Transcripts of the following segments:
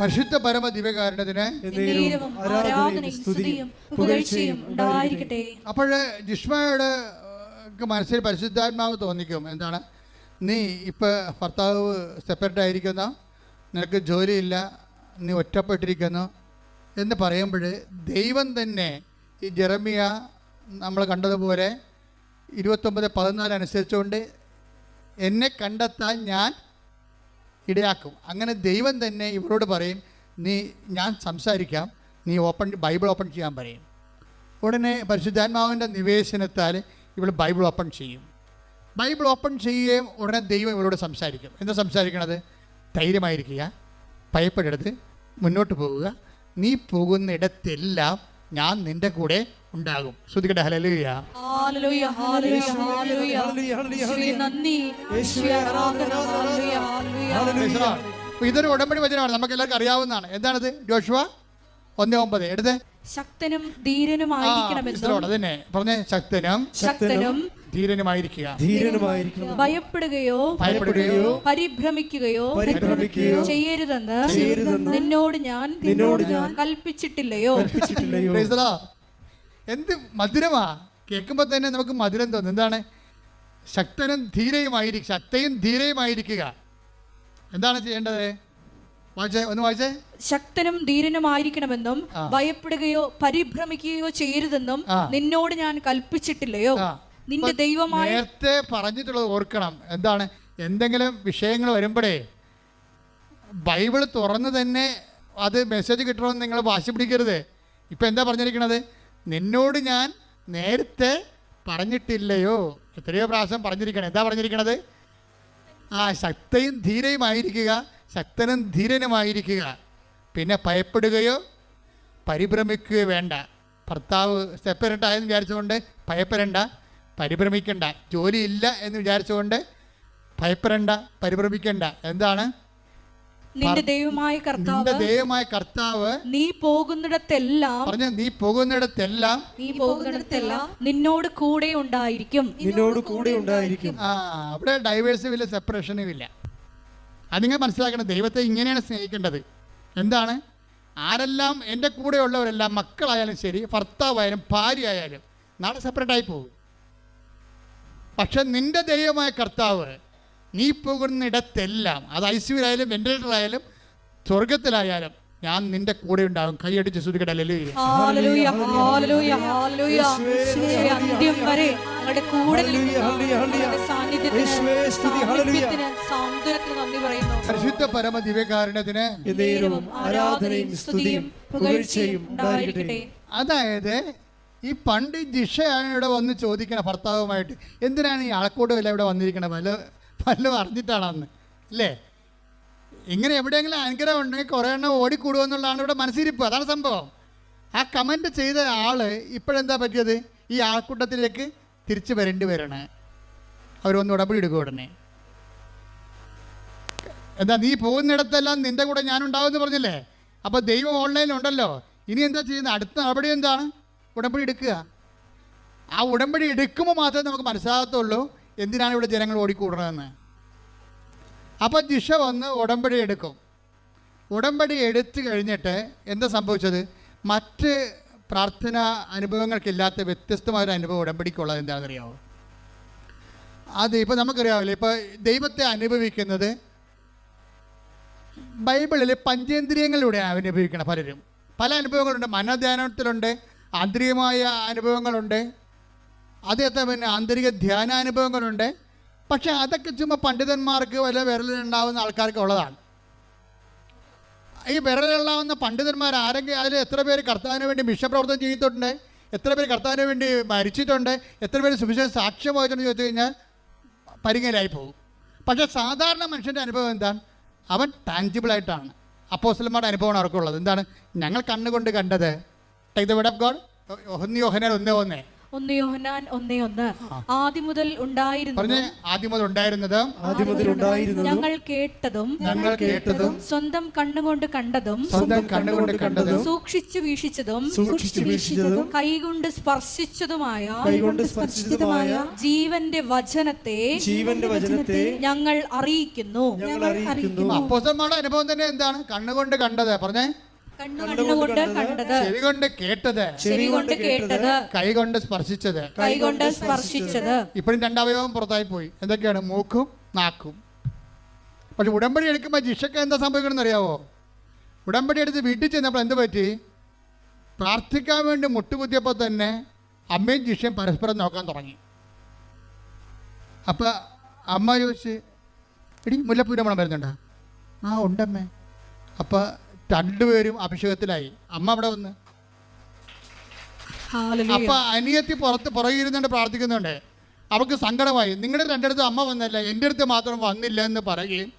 പരിശുദ്ധ പരമ ദിവ്യകാരണത്തിന് അപ്പോഴ് ആരാധനയും സ്തുതിയും പുകഴ്ചയും ഉണ്ടായിരിക്കട്ടെ. അപ്പോൾ ജിഷ്മയുടെ മനസ്സിൽ പരിശുദ്ധാത്മാവ് തോന്നിക്കും. എന്താണ്? നീ ഇപ്പൊ ഭർത്താവ് സെപ്പറേറ്റ് ആയിരിക്കുന്ന. നിനക്ക് ജോലിയില്ല. നീ ഒറ്റപ്പെട്ടിരിക്കുന്നു. എന്ന് പറയുമ്പോൾ ദൈവം തന്നെ ഈ ജെറമിയ നമ്മൾ കണ്ടതുപോലെ ഇരുപത്തൊമ്പത് പതിനാല് അനുസരിച്ചുകൊണ്ട് എന്നെ കണ്ടെത്താൻ ഞാൻ ഇടയാക്കും. അങ്ങനെ ദൈവം തന്നെ ഇവരോട് പറയും നീ ഞാൻ സംസാരിക്കാം. നീ ഓപ്പൺ ബൈബിൾ ഓപ്പൺ ചെയ്യാൻ പറയും. ഉടനെ പരിശുദ്ധാത്മാവിന്റെ നിവേശനത്താൽ ഇവൾ ബൈബിൾ ഓപ്പൺ ചെയ്യും. ബൈബിൾ ഓപ്പൺ ചെയ്യുകയും ഉടനെ ദൈവം ഇവളോട് സംസാരിക്കും. എന്താ സംസാരിക്കണത്? ധൈര്യമായിരിക്കുക ഭയപ്പെടരുത് മുന്നോട്ട് പോവുക. നീ പോകുന്നിടത്തെല്ലാം ഞാൻ നിന്റെ കൂടെ ഉണ്ടാകും. ശ്രുതികട്ടെ ഹലലുയ ഹല്ലേലൂയ ഹല്ലേലൂയ ഹല്ലേലൂയ യേശുവേ നന്ദി യേശുവേ ആരാധന ഹല്ലേലൂയ ഹല്ലേലൂയ ഇതൊരു ഉടമ്പടി വചനമാണ്. നമുക്ക് എല്ലാവർക്കും അറിയാവുന്നതാണ്. എന്താണത്? ജോഷുവ ഒന്നേ ഒമ്പത്. എടുത്തേ. ശക്തനും ധീരനുമായിരിക്കണമെന്നും അതന്നെ. പറഞ്ഞേ ശക്തനും ശക്തനും ധീരനുമായിരിക്കുക. ധീരനുമായിരിക്കണം ഭയപ്പെടുകയോ ഭയപ്പെടുകയോ പരിഭ്രമിക്കുകയോ പരിഭ്രമിക്കുകയോ ചെയ്യരുതെന്ന് നിന്നോട് ഞാൻ നിന്നോട് ഞാൻ കൽപ്പിച്ചിട്ടില്ലയോ? കൽപ്പിച്ചിട്ടില്ലയോ? എന്ത് മധുരമാ. കേൾക്കുമ്പോൾ തന്നെ നമുക്ക് മധുരം തോന്നും. എന്താണ്? ശക്തനും ധീരയുമായിരിക്കും ശക്തയും ധീരയുമായിരിക്കുക. എന്താണ് ചെയ്യേണ്ടത്? വായിച്ചേ ഒന്ന് വായിച്ചേ. ശക്തനും ധീരനുമായിരിക്കണമെന്നും. ഭയപ്പെടുകയോ പരിഭ്രമിക്കുകയോ ചെയ്യരുതെന്നും. നിന്നോട് ഞാൻ കൽപ്പിച്ചിട്ടില്ലയോ? നിന്റെ ദൈവമായ നേരത്തെ പറഞ്ഞിട്ടുള്ളത് ഓർക്കണം. എന്താണ്? എന്തെങ്കിലും വിഷയങ്ങൾ വരുമ്പോഴേ ബൈബിൾ തുറന്ന് തന്നെ അത് മെസ്സേജ് കിട്ടണമെന്ന് നിങ്ങൾ വാശി പിടിക്കരുത്. ഇപ്പം എന്താ പറഞ്ഞിരിക്കണത്? നിന്നോട് ഞാൻ നേരത്തെ പറഞ്ഞിട്ടില്ലയോ? എത്രയോ പ്രാവശ്യം പറഞ്ഞിരിക്കണം. എന്താ പറഞ്ഞിരിക്കണത്? ആ ശക്തയും ധീരയുമായിരിക്കുക ശക്തനും ധീരനുമായിരിക്കുക പിന്നെ ഭയപ്പെടുകയോ പരിഭ്രമിക്കുകയോ വേണ്ട. ഭർത്താവ് സെപ്പറേറ്റ് ആയെന്ന് വിചാരിച്ചുകൊണ്ട് ഭയപ്പെടേണ്ട പരിഭ്രമിക്കണ്ട. ജോലിയില്ല എന്ന് വിചാരിച്ചുകൊണ്ട് ഭയപ്പെടേണ്ട പരിഭ്രമിക്കേണ്ട. എന്താണ്? നിന്റെ ദൈവമായ കർത്താവ് നിന്റെ ദൈവമായ കർത്താവ് നീ പോകുന്നിടത്തെല്ലാം പറഞ്ഞ നീ പോകുന്നിടത്തെല്ലാം നീ പോകുന്നിടത്തെല്ലാം നിന്നോട് കൂടെ ഉണ്ടായിരിക്കും. നിന്നോട് കൂടെ ഉണ്ടായിരിക്കും. ആ അവിടെ ഡൈവേഴ്സും ഇല്ല സെപ്പറേഷനും ഇല്ല. അത് നിങ്ങൾ മനസ്സിലാക്കണം. ദൈവത്തെ ഇങ്ങനെയാണ് സ്നേഹിക്കേണ്ടത്. എന്താണ്? ആരെല്ലാം എന്റെ കൂടെയുള്ളവരെല്ലാം മക്കളായാലും ശരി ഭർത്താവായാലും ഭാര്യ ആയാലും നാളെ സെപ്പറേറ്റ് ആയി പോകും. പക്ഷെ നിന്റെ ദൈവമായ കർത്താവ് നീ പോകുന്നിടത്തെല്ലാം അത് ഐ സിയുലായാലും വെന്റിലേറ്ററായാലും സ്വർഗത്തിലായാലും ഞാൻ നിന്റെ കൂടെ ഉണ്ടാകും. കൈയടിച്ച് ശ്രുതികടല്ലേ ഹല്ലേലൂയ. ഹല്ലേലൂയ ഹല്ലേലൂയ യേശുവേ, അന്ത്യം വരെ ഞങ്ങളുടെ കൂടെ പരിശുദ്ധ പരമ ആരാധനയും സ്തുതിയും പുകഴ്ചയും അതായത് ഈ പണ്ട് ജിഷയാണ് ഇവിടെ വന്ന് ചോദിക്കണ ഭർത്താവുമായിട്ട് എന്തിനാണ് ഈ ആൾക്കൂട്ടം വില ഇവിടെ വന്നിരിക്കണത് വല്ല വല്ലതും പറഞ്ഞിട്ടാണ് അന്ന് അല്ലേ? ഇങ്ങനെ എവിടെയെങ്കിലും അനുഗ്രഹം ഉണ്ടെങ്കിൽ കുറേ എണ്ണം ഓടിക്കൂടുമെന്നുള്ളതാണ് ഇവിടെ മനസ്സിരിപ്പ്. അതാണ് സംഭവം. ആ കമന്റ് ചെയ്ത ആൾ ഇപ്പോഴെന്താ പറ്റിയത്? ഈ ആൾക്കൂട്ടത്തിലേക്ക് തിരിച്ചു വരേണ്ടി വരണേ. അവരൊന്ന് ഉടമ്പടി എടുക്കുക ഉടനെ. എന്താ നീ പോകുന്നിടത്തെല്ലാം നിന്റെ കൂടെ ഞാനുണ്ടാവുമെന്ന് പറഞ്ഞില്ലേ? അപ്പോൾ ദൈവം ഓൺലൈനിൽ ഉണ്ടല്ലോ. ഇനി എന്താ ചെയ്യുന്നത് അടുത്ത നടപടി എന്താണ്? ഉടമ്പടി എടുക്കുക. ആ ഉടമ്പടി എടുക്കുമ്പോൾ മാത്രമേ നമുക്ക് മനസ്സിലാകത്തുള്ളൂ. എന്തിനാണ് ഇവിടെ ജനങ്ങൾ ഓടിക്കൂടണമെന്ന് അപ്പോൾ ജിഷ വന്ന് ഉടമ്പടി എടുക്കും. ഉടമ്പടി എടുത്തു കഴിഞ്ഞിട്ട് എന്താ സംഭവിച്ചത്? മറ്റ് പ്രാർത്ഥന അനുഭവങ്ങൾക്കില്ലാത്ത വ്യത്യസ്തമായ ഒരു അനുഭവം ഉടമ്പടിക്കുള്ളത് എന്താണെന്നറിയാമോ അത് ഇപ്പോൾ നമുക്കറിയാവില്ലേ ഇപ്പോൾ ദൈവത്തെ അനുഭവിക്കുന്നത് ബൈബിളിൽ പഞ്ചേന്ദ്രിയങ്ങളിലൂടെയാണ് അനുഭവിക്കണം പലരും. പല അനുഭവങ്ങളുണ്ട്. മനധ്യാനത്തിലുണ്ട്. ആന്തരികമായ അനുഭവങ്ങളുണ്ട്. അതേത്തെ പിന്നെ ആന്തരിക ധ്യാനാനുഭവങ്ങളുണ്ട് പക്ഷെ അതൊക്കെ ചുമ്മാ പണ്ഡിതന്മാർക്ക് വല്ല വിരലുണ്ടാവുന്ന ആൾക്കാർക്ക് ഉള്ളതാണ്. ഈ വിരലുള്ളാവുന്ന പണ്ഡിതന്മാർ ആരെങ്കിലും അതിൽ എത്ര പേര് കർത്താവിന് വേണ്ടി മിഷപ്രവർത്തനം ചെയ്തിട്ടുണ്ട്? എത്ര പേര് കർത്താവിന് വേണ്ടി മരിച്ചിട്ടുണ്ട്? എത്ര പേര് സുവിശേഷം സാക്ഷ്യം പോയിട്ടുണ്ട് ചോദിച്ചു കഴിഞ്ഞാൽ പരിങ്ങലായി പോകും. പക്ഷേ സാധാരണ മനുഷ്യന്റെ അനുഭവം എന്താണ്? അവൻ ടാഞ്ചിബിളായിട്ടാണ് അപ്പോസ്റ്റലന്മാരുടെ അനുഭവമാണ് അവർക്കുള്ളത് എന്താണ്? ഞങ്ങൾ കണ്ണുകൊണ്ട് കണ്ടത്. Take the word of God ഒന്ന് യോഹനാൽ ഒന്നേ ഒന്നേ. ഒന്ന് യോഹനാൻ ഒന്നേ ഒന്ന്. ആദ്യം മുതൽ ഉണ്ടായിരുന്നു പറഞ്ഞ് ആദ്യം മുതൽ ഉണ്ടായിരുന്നത് ആദ്യം മുതൽ ഉണ്ടായിരുന്നു ഞങ്ങൾ കേട്ടതും ഞങ്ങൾ കേട്ടതും സ്വന്തം കണ്ണുകൊണ്ട് കണ്ടതും സ്വന്തം കണ്ണുകൊണ്ട് കണ്ടതും സൂക്ഷിച്ചു വീക്ഷിച്ചതും സൂക്ഷിച്ചു വീക്ഷിച്ചതും കൈകൊണ്ട് സ്പർശിച്ചതുമായ കൈകൊണ്ട് സ്പർശിച്ചതുമായ ജീവന്റെ വചനത്തെ ജീവന്റെ വചനത്തെ ഞങ്ങൾ അറിയിക്കുന്നു. ഞങ്ങൾ അറിയിക്കുന്നു. അപ്പോസന്മാരുടെ അനുഭവം തന്നെ എന്താണ്? കണ്ണുകൊണ്ട് കണ്ടത്. പറഞ്ഞേ കണ്ണുകൊണ്ട് കണ്ടത് ചെവി കൊണ്ട് കേട്ടത് ചെവി കൊണ്ട് കേട്ടത്. കൈ കൊണ്ട് സ്പർശിച്ചത്. കൈകൊണ്ട് സ്പർശിച്ചത്. ഇപ്പോഴും രണ്ടവയവം പുറത്തായി പോയി. എന്തൊക്കെയാണ്? മൂക്കും നാക്കും. പക്ഷെ ഉടമ്പടി എടുക്കുമ്പോൾ ജിഷക്ക് എന്താ സംഭവിക്കണമെന്ന് അറിയാവോ? ഉടമ്പടി എടുത്ത് വീട്ടിൽ ചെന്നപ്പോൾ എന്ത് പറ്റി? പ്രാർത്ഥിക്കാൻ വേണ്ടി മുട്ടുകുത്തിയപ്പോൾ തന്നെ അമ്മയും ജിഷയും പരസ്പരം നോക്കാൻ തുടങ്ങി. അപ്പം അമ്മ ചോദിച്ച് എടി മുല്ലപ്പൂരമണം വരുന്നുണ്ടോ? ആ ഉണ്ടമ്മേ. അപ്പം രണ്ടുപേരും അഭിഷേകത്തിലായി. അമ്മ അവിടെ വന്ന്. അപ്പൊ അനിയത്തി പുറത്ത് പുറകെ ഇരുന്നുണ്ട് പ്രാർത്ഥിക്കുന്നുണ്ട്. അവൾക്ക് സങ്കടമായി. നിങ്ങളുടെ രണ്ടിടത്തും അമ്മ വന്നല്ല എന്റെ അടുത്ത് മാത്രം വന്നില്ല എന്ന് പറയുകയും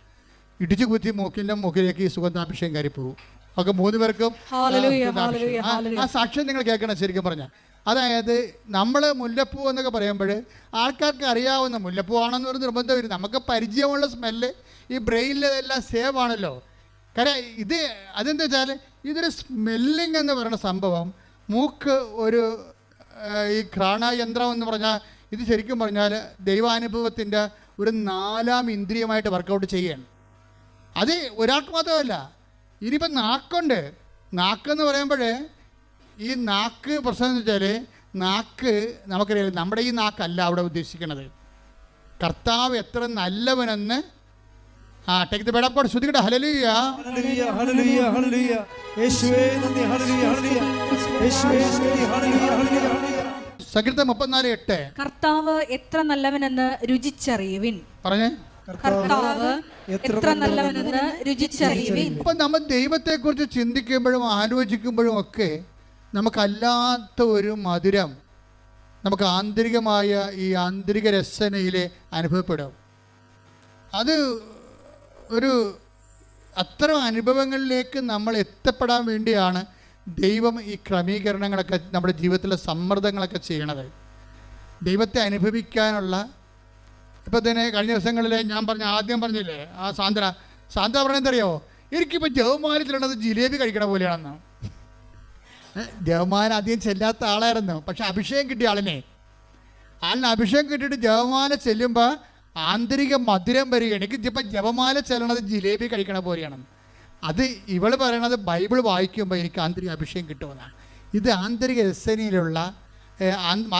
ഇടിച്ചു കുത്തി മൂക്കിന്റെ മുഖിലേക്ക് ഈ സുഗന്ധാഭിഷേകം കയറി പോകും ഒക്കെ മൂന്ന് പേർക്കും ആ, സാക്ഷ്യം നിങ്ങൾ കേൾക്കണം ശരിക്കും പറഞ്ഞാൽ. അതായത് നമ്മൾ മുല്ലപ്പൂ എന്നൊക്കെ പറയുമ്പോൾ ആൾക്കാർക്ക് അറിയാവുന്ന മുല്ലപ്പൂ ആണെന്ന് ഒരു നിർബന്ധം വരും നമുക്ക് പരിചയമുള്ള സ്മെല്ല് ഈ ബ്രെയിനിലെല്ലാം സേവ് ആണല്ലോ. കാരണം ഇത് അതെന്താ വെച്ചാൽ ഇതൊരു സ്മെല്ലിംഗ് എന്ന് പറയുന്ന സംഭവം. മൂക്ക് ഒരു ഈ ഘ്രാണയന്ത്രം എന്ന് പറഞ്ഞാൽ ഇത് ശരിക്കും പറഞ്ഞാൽ ദൈവാനുഭവത്തിന്റെ ഒരു നാലാം ഇന്ദ്രിയമായിട്ട് വർക്കൗട്ട് ചെയ്യണം അത് ഒരാൾക്ക് മാത്രമല്ല ഇനിയിപ്പം നാക്കുണ്ട്. നാക്കെന്ന് പറയുമ്പോൾ ഈ നാക്ക് പ്രശ്നം എന്ന് വെച്ചാൽ നാക്ക് നമുക്കറിയാം നമ്മുടെ ഈ നാക്കല്ല അവിടെ ഉദ്ദേശിക്കുന്നത് കർത്താവ് എത്ര നല്ലവനെന്ന് ആ take the word of God ശ്രുതികട ഹല്ലേലൂയ ഹല്ലേലൂയ ഹല്ലേലൂയ ഹല്ലേലൂയ യേശുവേ നന്ദി ഹല്ലേലൂയ ഹല്ലേലൂയ യേശുവേ നന്ദി ഹല്ലേലൂയ ഹല്ലേലൂയ ഹല്ലേലൂയ സകീർത്തം മുപ്പത്തിനാല് എട്ട്. കർത്താവ് എത്ര നല്ലവനെന്ന് രുചിച്ചറിയുവിൻ. പറഞ്ഞേ. കർത്താവ് എത്ര നല്ലവനെന്ന് രുചിച്ചറിയുവിൻ. അപ്പൊ നമ്മൾ ദൈവത്തെക്കുറിച്ച് ചിന്തിക്കുമ്പോഴും ആലോചിക്കുമ്പോഴും ഒക്കെ നമുക്കല്ലാത്ത ഒരു മധുരം നമുക്ക് ആന്തരികമായ ഈ ആന്തരിക രസനയിലെ അനുഭവപ്പെടും. അത് ഒരു അത്തരം അനുഭവങ്ങളിലേക്ക് നമ്മൾ എത്തപ്പെടാൻ വേണ്ടിയാണ് ദൈവം ഈ ക്രമീകരണങ്ങളൊക്കെ നമ്മുടെ ജീവിതത്തിലെ സമ്മർദ്ദങ്ങളൊക്കെ ചെയ്യണത്. ദൈവത്തെ അനുഭവിക്കാനുള്ള ഇപ്പം തന്നെ കഴിഞ്ഞ ദിവസങ്ങളിൽ ഞാൻ പറഞ്ഞ ആദ്യം പറഞ്ഞില്ലേ ആ സാന്ദ്ര സാന്ദ്ര പറഞ്ഞെന്തറിയോ എനിക്കിപ്പോൾ ജവമാനത്തിലുള്ളത് ജിലേബി കഴിക്കണ പോലെയാണെന്ന്. ജവമാന അധികം ചെല്ലാത്ത ആളായിരുന്നു പക്ഷെ അഭിഷേകം കിട്ടിയ ആളിനെ. ആളിന് അഭിഷേകം കിട്ടിയിട്ട് ജവമാന ചെല്ലുമ്പോൾ ആന്തരിക മധുരം വരികയാണ് എനിക്ക് ഇപ്പം ജപമാല ചെല്ലണത് ജിലേബി കഴിക്കണ പോലെയാണ്. അത് ഇവൾ പറയണത് ബൈബിൾ വായിക്കുമ്പോൾ എനിക്ക് ആന്തരിക അഭിഷേകം കിട്ടുമെന്നാണ്. ഇത് ആന്തരിക രസനയിലുള്ള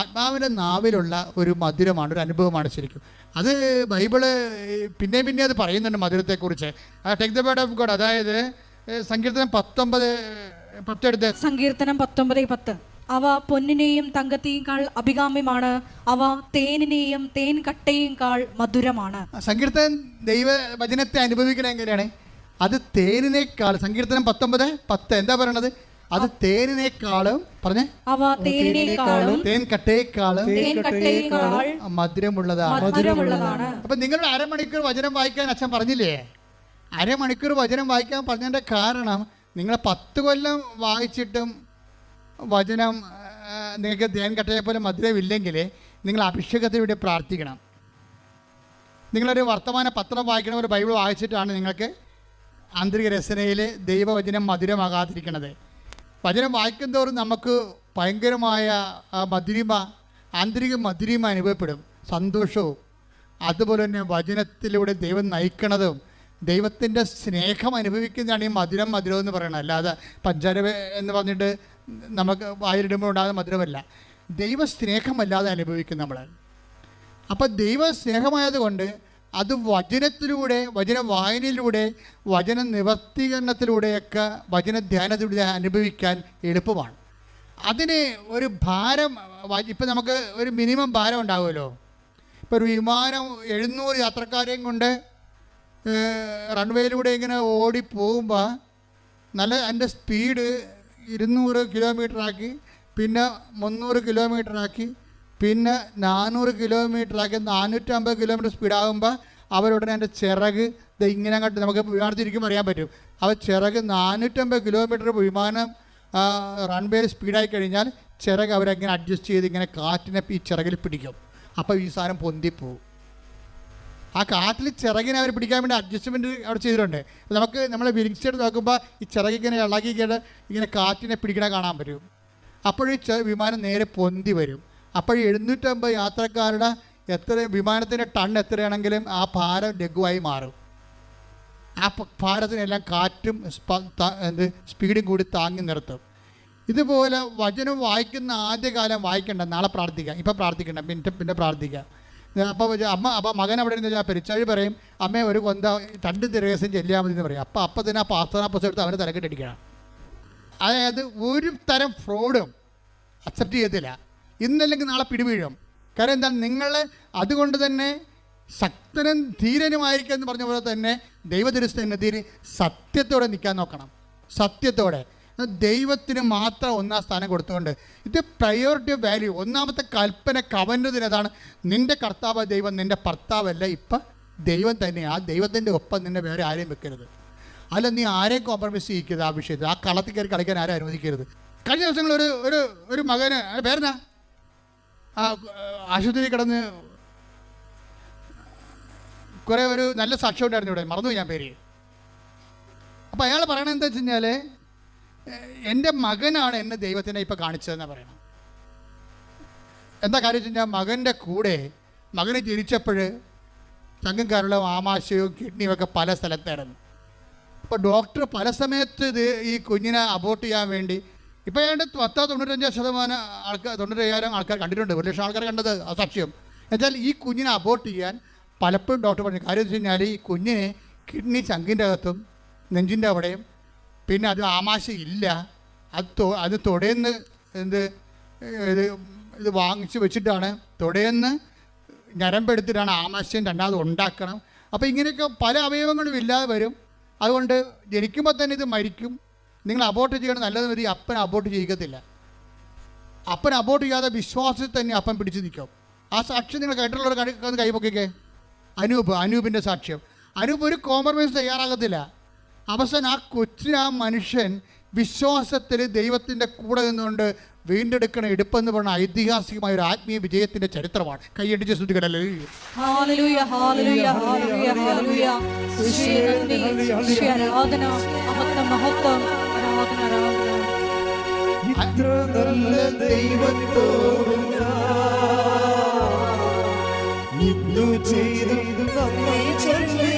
ആത്മാവിന്റെ നാവിലുള്ള ഒരു മധുരമാണ് ഒരു അനുഭവമാണ് ശരിക്കും. അത് ബൈബിൾ പിന്നെയും പിന്നെ അത് പറയുന്നുണ്ട് മധുരത്തെക്കുറിച്ച്. Take the word of God അതായത് സങ്കീർത്തനം പത്തൊമ്പത് പത്തെടുത്ത് സങ്കീർത്തനം പത്തൊമ്പത് പത്ത്. അവ പൊന്നിനെയും തങ്കത്തെയുംകാൾ അഭികാമ്യമാണ്. അവ തേനിനെയും തേൻ കട്ടയേക്കാൾ മധുരമാണ് സങ്കീർത്തനം ദൈവ വചനത്തെ അനുഭവിക്കണ എങ്ങനെയാണ്? അത് തേനിനേക്കാൾ സങ്കീർത്തനം പത്തൊമ്പത് പത്ത് എന്താ പറയണത്? അത് തേനിനേക്കാളും പറഞ്ഞേ? അവ തേനിനേക്കാളും തേൻ കട്ടയേക്കാളും മധുരമുള്ളതാണ്. മധുരമുള്ളതാണ്. അപ്പം നിങ്ങളുടെ അരമണിക്കൂർ വചനം വായിക്കാൻ അച്ഛൻ പറഞ്ഞില്ലേ? അരമണിക്കൂർ വചനം വായിക്കാൻ പറഞ്ഞതിന്റെ കാരണം നിങ്ങളെ പത്ത് കൊല്ലം വായിച്ചിട്ടും വചനം നിങ്ങൾക്ക് ധ്യാൻ കട്ടയെ പോലെ മധുരമില്ലെങ്കിൽ നിങ്ങൾ അഭിഷേകത്തിന് വേണ്ടി പ്രാർത്ഥിക്കണം. നിങ്ങളൊരു വർത്തമാന പത്രം വായിക്കണ ഒരു ബൈബിൾ വായിച്ചിട്ടാണ് നിങ്ങൾക്ക് ആന്തരിക രസനയിൽ ദൈവവചനം മധുരമാകാതിരിക്കണത് വചനം വായിക്കുന്തോറും നമുക്ക് ഭയങ്കരമായ മധുരിമ ആന്തരിക മധുരിമ അനുഭവപ്പെടും. സന്തോഷവും അതുപോലെ തന്നെ വചനത്തിലൂടെ ദൈവം നയിക്കണതും ദൈവത്തിന്റെ സ്നേഹം അനുഭവിക്കുന്നതാണ് ഈ മധുരം മധുരം എന്ന് പറയുന്നത്. അല്ലാതെ പഞ്ചാര എന്ന് പറഞ്ഞിട്ട് നമുക്ക് വായിലിടുമ്പോൾ ഉണ്ടാകുന്ന മധുരമല്ല. ദൈവ സ്നേഹമല്ലാതെ അനുഭവിക്കും നമ്മൾ അപ്പം ദൈവസ്നേഹമായതുകൊണ്ട് അത് വചനത്തിലൂടെ വചന വായനയിലൂടെ വചന നിവർത്തീകരണത്തിലൂടെയൊക്കെ വചനധ്യാനത്തിലൂടെ അനുഭവിക്കാൻ എളുപ്പമാണ്. അതിന് ഒരു ഭാരം ഇപ്പം നമുക്ക് ഒരു മിനിമം ഭാരം ഉണ്ടാവുമല്ലോ. ഇപ്പോൾ ഒരു വിമാനം എഴുന്നൂറ് യാത്രക്കാരെയും കൊണ്ട് റൺവേയിലൂടെ ഇങ്ങനെ ഓടി പോകുമ്പോൾ നല്ല അതിന്റെ സ്പീഡ് ഇരുന്നൂറ് കിലോമീറ്റർ ആക്കി പിന്നെ മുന്നൂറ് കിലോമീറ്റർ ആക്കി പിന്നെ നാനൂറ് കിലോമീറ്റർ ആക്കി നാനൂറ്റമ്പത് കിലോമീറ്റർ സ്പീഡാകുമ്പോൾ അവരുടനെ എന്റെ ചിറക് ഇങ്ങനെ അങ്ങോട്ട് നമുക്ക് വിമാനത്തിരിക്കുമ്പോൾ അറിയാൻ പറ്റും. അവ ചിറക് നാനൂറ്റമ്പത് കിലോമീറ്റർ വിമാനം റൺവേയിൽ സ്പീഡായി കഴിഞ്ഞാൽ ചിറക് അവരങ്ങനെ അഡ്ജസ്റ്റ് ചെയ്ത് ഇങ്ങനെ കാറ്റിനെ ഈ ചിറകിൽ പിടിക്കും. അപ്പോൾ ഈ സാധനം പൊന്തിപ്പോവും ആ കാറ്റിൽ ചിറകിനെ അവർ പിടിക്കാൻ വേണ്ടി അഡ്ജസ്റ്റ്മെന്റ് അവിടെ ചെയ്തിട്ടുണ്ട്. നമുക്ക് നമ്മളെ വിരിച്ചെടുത്ത് നോക്കുമ്പോൾ ഈ ചിറക് ഇങ്ങനെ കേട്ട് ഇങ്ങനെ കാറ്റിനെ പിടിക്കണ കാണാൻ പറ്റും. അപ്പോഴേ വിമാനം നേരെ പൊന്തി വരും. അപ്പോൾ എഴുന്നൂറ്റമ്പത് യാത്രക്കാരുടെ എത്ര വിമാനത്തിന്റെ ടൺ എത്രയാണെങ്കിലും ആ ഭാരം ലഘുവായി മാറും. ആ ഭാരത്തിനെല്ലാം കാറ്റും എന്ത് സ്പീഡും കൂടി താങ്ങി നിർത്തും. ഇതുപോലെ വചനം വായിക്കുന്ന ആദ്യകാലം വായിക്കണ്ട നാളെ പ്രാർത്ഥിക്കാം. ഇപ്പം പ്രാർത്ഥിക്കണ്ട പിന്നെ പിന്നെ പ്രാർത്ഥിക്കാം. അപ്പോൾ അമ്മ അപ്പോൾ മകൻ അവിടെ ഇരുന്ന് പെരിച്ചാഴി പറയും അമ്മേ ഒരു കൊന്ത രണ്ട് തിരകേസം ചെല്ലിയാൽ മതി എന്ന് പറയും. അപ്പോൾ അപ്പം തന്നെ ആ പാസ്തനാപ്പസം എടുത്ത് അവനെ തലക്കെട്ടടിക്കണം അതായത് ഒരു തരം ഫ്രോഡും അക്സെപ്റ്റ് ചെയ്യത്തില്ല. ഇന്നല്ലെങ്കിൽ നാളെ പിടിവീഴും. കാരണം എന്താ നിങ്ങൾ അതുകൊണ്ട് തന്നെ ശക്തനും ധീരനുമായിരിക്കും എന്ന് പറഞ്ഞ പോലെ തന്നെ ദൈവതിരുസ്ഥിതി സത്യത്തോടെ നിൽക്കാൻ നോക്കണം. സത്യത്തോടെ. ദൈവത്തിന് മാത്രം ഒന്നാം സ്ഥാനം കൊടുത്തുകൊണ്ട് ഇത് പ്രയോറിറ്റി ഓഫ് വാല്യൂ ഒന്നാമത്തെ കൽപ്പന കവന്നതിന് അതാണ് നിന്റെ കർത്താവ് ദൈവം നിന്റെ ഭർത്താവല്ല. ഇപ്പം ദൈവം തന്നെ ആ ദൈവത്തിന്റെ ഒപ്പം നിന്നെ വേറെ ആരെയും വെക്കരുത്. അല്ല നീ ആരെയും കോംപ്രമൈസ് ചെയ്യിക്കരുത് ആ വിഷയത്തിൽ. ആ കളത്തിൽ കയറി കളിക്കാൻ ആരും അനുവദിക്കരുത്. കഴിഞ്ഞ ദിവസങ്ങൾ ഒരു ഒരു ഒരു മകന് പേരെന്നാ? ആ കിടന്ന് കുറേ ഒരു നല്ല സാക്ഷ്യം ഉണ്ടായിരുന്നു ഇവിടെ. മറന്നു ഞാൻ പേര്. അപ്പോൾ അയാൾ പറയണത് എന്താ വെച്ച് കഴിഞ്ഞാൽ എന്റെ മകനാണ് എന്നെ ദൈവത്തിനെ ഇപ്പോൾ കാണിച്ചതെന്ന് പറയണം എന്താ കാര്യം വെച്ച് കഴിഞ്ഞാൽ മകന്റെ കൂടെ മകനെ ജനിച്ചപ്പോൾ ചങ്കും ആമാശയവും കിഡ്നിയും ഒക്കെ പല സ്ഥലത്തായിരുന്നു. അപ്പോൾ ഡോക്ടർ പല സമയത്ത് ഇത് ഈ കുഞ്ഞിനെ അബോർട്ട് ചെയ്യാൻ വേണ്ടി ഇപ്പോൾ ഏതാണ്ട് പത്ത് തൊണ്ണൂറ്റഞ്ച് ശതമാനം ആൾക്കാർ തൊണ്ണൂറ്റയ്യായിരം ആൾക്കാർ കണ്ടിട്ടുണ്ട്. ഒരു ലക്ഷം ആൾക്കാർ കണ്ടത് സാക്ഷ്യം എന്നുവെച്ചാൽ ഈ കുഞ്ഞിനെ അബോർട്ട് ചെയ്യാൻ പലപ്പോഴും ഡോക്ടർ പറഞ്ഞു. കാര്യം വെച്ച് കഴിഞ്ഞാൽ ഈ കുഞ്ഞിനെ കിഡ്നി ചങ്കിന്റെ അകത്തും നെഞ്ചിന്റെ അവിടെയും പിന്നെ അത് ആമാശയില്ല അത് തൊ അത് തൊടേന്ന് എന്ത് ഇത് ഇത് വാങ്ങിച്ച് വെച്ചിട്ടാണ് തൊടേന്ന് ഞരമ്പെടുത്തിട്ടാണ് ആമാശയം രണ്ടാമത് ഉണ്ടാക്കണം. അപ്പോൾ ഇങ്ങനെയൊക്കെ പല അവയവങ്ങളും ഇല്ലാതെ വരും. അതുകൊണ്ട് ജനിക്കുമ്പോൾ തന്നെ ഇത് മരിക്കും. നിങ്ങൾ അബോർട്ട് ചെയ്യണം നല്ലത് മതി. അപ്പൻ അബോർട്ട് ചെയ്യിക്കത്തില്ല. അപ്പൻ അബോർട്ട് ചെയ്യാതെ വിശ്വാസത്തിൽ തന്നെ അപ്പൻ പിടിച്ചു നിൽക്കും. ആ സാക്ഷ്യം നിങ്ങൾ കേട്ടിട്ടുള്ളവർ കൈ പൊക്കിക്കേ. കൈപൊക്കിക്കേ അനൂപ് അനൂപിന്റെ സാക്ഷ്യം. അനൂപ് ഒരു കോംപ്രമൈസ് തയ്യാറാകത്തില്ല. അവസാനം ആ കൊച്ചിന് ആ മനുഷ്യൻ വിശ്വാസത്തിൽ ദൈവത്തിന്റെ കൂടെ നിന്നുകൊണ്ട് വീണ്ടെടുക്കണ എടുപ്പെന്ന് പറഞ്ഞ ഐതിഹാസികമായ ഒരു ആത്മീയ വിജയത്തിന്റെ ചരിത്രമാണ്. കൈയടിച്ച് ശ്രദ്ധിക്കണല്ലേ ഇത്ര നല്ല ദൈവത്തോട് ഇന്നു ചെയ്തു നന്ദി ചൊല്ലിടും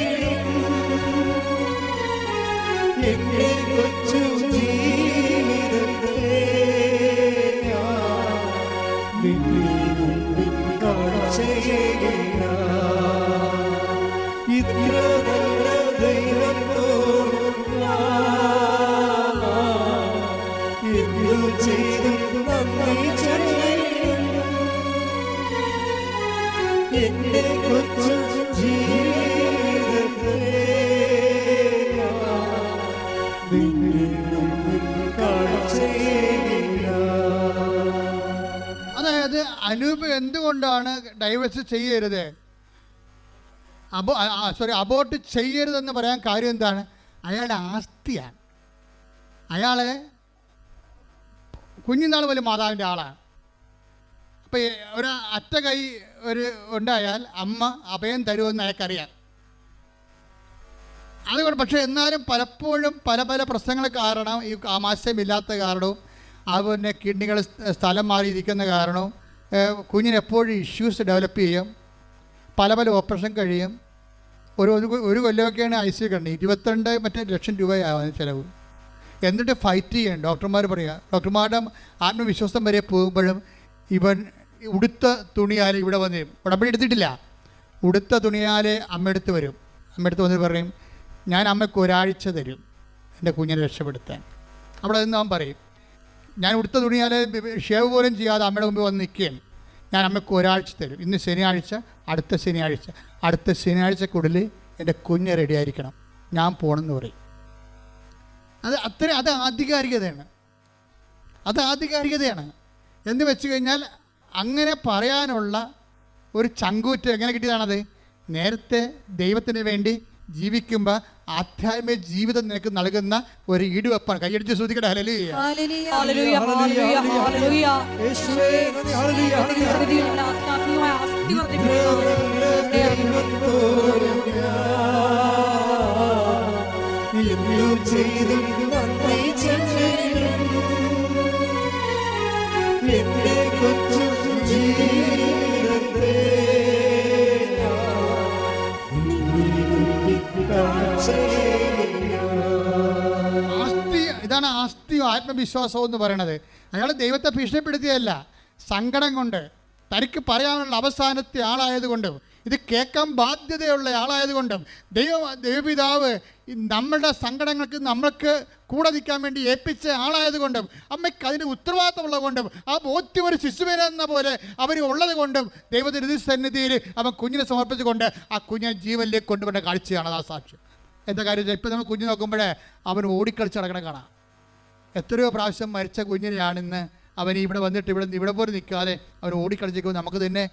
അതായത് അനൂപ് എന്തുകൊണ്ടാണ് ഡൈവേഴ്സ് ചെയ്യരുത്? അബോ സോറി അബോട്ട് ചെയ്യരുതെന്ന് പറയാൻ കാര്യം എന്താണ്? അയാളുടെ ആസ്തിയാണ്. അയാളെ കുഞ്ഞുനാൾ പോലും മാതാവിന്റെ ആളാണ്. അപ്പോൾ ഒരു അറ്റ കൈ ഒരു ഉണ്ടായാൽ അമ്മ അഭയം തരുമെന്ന് അയാൾക്കറിയാം. അതുകൊണ്ട് പക്ഷേ എന്നാലും പലപ്പോഴും പല പല പ്രശ്നങ്ങൾ കാരണം ഈ ആമാശയമില്ലാത്ത കാരണവും അതുപോലെ കിഡ്നികൾ സ്ഥലം മാറിയിരിക്കുന്ന കാരണവും കുഞ്ഞിന് എപ്പോഴും ഇഷ്യൂസ് ഡെവലപ്പ് ചെയ്യും പല പല ഓപ്പറേഷൻ കഴിയും. ഒരു ഒരു- കൊല്ലമൊക്കെയാണ് ഐ സി കണ്ടത്. ഇരുപത്തിരണ്ട് മറ്റേ ലക്ഷം രൂപയാവും ചിലവ്. എന്നിട്ട് ഫൈറ്റ് ചെയ്യണം. ഡോക്ടർമാർ പറയുക ഡോക്ടർമാരുടെ ആത്മവിശ്വാസം വരെ പോകുമ്പോഴും ഇവൻ ഉടുത്ത തുണിയാൽ ഇവിടെ വന്ന് ഉടമ്പടി എടുത്തിട്ടില്ല. ഉടുത്ത തുണിയാലേ അമ്മയെടുത്ത് വരും. അമ്മയെടുത്ത് വന്നിട്ട് പറയും ഞാൻ അമ്മയ്ക്ക് ഒരാഴ്ച തരും. എന്റെ കുഞ്ഞിനെ രക്ഷപ്പെടുത്താൻ. അവിടെ നിന്ന് അവൻ പറയും ഞാൻ ഉടുത്ത തുണിയാൽ ഷേവ് പോലും ചെയ്യാതെ അമ്മയുടെ മുമ്പിൽ വന്ന് നിൽക്കുകയാണ്. ഞാൻ അമ്മയ്ക്ക് ഒരാഴ്ച തരും. ഇന്ന് ശനിയാഴ്ച അടുത്ത ശനിയാഴ്ച. അടുത്ത ശനിയാഴ്ചക്കുള്ളിൽ എന്റെ കുഞ്ഞ് റെഡി ആയിരിക്കണം. ഞാൻ പോകണമെന്ന് പറയും. അത് അത്ര അത് ആധികാരികതയാണ്. അത് ആധികാരികതയാണ്. എന്ന് വെച്ച് കഴിഞ്ഞാൽ അങ്ങനെ പറയാനുള്ള ഒരു ചങ്കൂറ്റ് എങ്ങനെ കിട്ടിയതാണത്? നേരത്തെ ദൈവത്തിന് വേണ്ടി ജീവിക്കുമ്പോൾ ആധ്യാത്മിക ജീവിതം നിനക്ക് നൽകുന്ന ഒരു ഈടുവെപ്പാണ് കൈയടിച്ച് ശ്രദ്ധിക്കട്ടെ. ഹലലിയ ഹല്ലേലൂയ, ഹല്ലേലൂയ, ഹല്ലേലൂയ, ആസ്തി ഇതാണ് ആസ്തിയോ ആത്മവിശ്വാസവും എന്ന് പറയണത്. അയാൾ ദൈവത്തെ ഭീഷണിപ്പെടുത്തിയല്ല സങ്കടം കൊണ്ട് തനിക്ക് പറയാനുള്ള അവസാനത്തെ ആളായതുകൊണ്ടും ഇത് കേൾക്കാൻ ബാധ്യതയുള്ള ആളായതുകൊണ്ടും ദൈവ ദൈവപിതാവ് നമ്മളുടെ സങ്കടങ്ങൾക്ക് നമ്മൾക്ക് കൂടെ നിൽക്കാൻ വേണ്ടി ഏൽപ്പിച്ച ആളായതുകൊണ്ടും അമ്മയ്ക്ക് അതിന് ഉത്തരവാദിത്തമുള്ളത് കൊണ്ടും ആ ബോധ്യം ഒരു ശിശുവിനെന്ന പോലെ അവർ ഉള്ളത് കൊണ്ടും ദൈവത്തിന്റെ സന്നിധിയിൽ അവൻ കുഞ്ഞിനെ സമർപ്പിച്ചുകൊണ്ട് ആ കുഞ്ഞിനെ ജീവനിലേക്ക് കൊണ്ടുവരുന്ന കാഴ്ചയാണ് ആ സാക്ഷ്യം. എന്താ കാര്യം ഇപ്പം നമ്മൾ കുഞ്ഞ് നോക്കുമ്പോഴേ അവൻ ഓടിക്കളിച്ച് നടക്കണ കാണാം. എത്രയോ പ്രാവശ്യം മരിച്ച കുഞ്ഞിനെയാണിന്ന് അവൻ ഇവിടെ വന്നിട്ട് ഇവിടെ ഇവിടെ പോലും നിൽക്കാതെ അവൻ ഓടിക്കളിച്ചേക്കുമ്പോൾ നമുക്ക് തന്നെ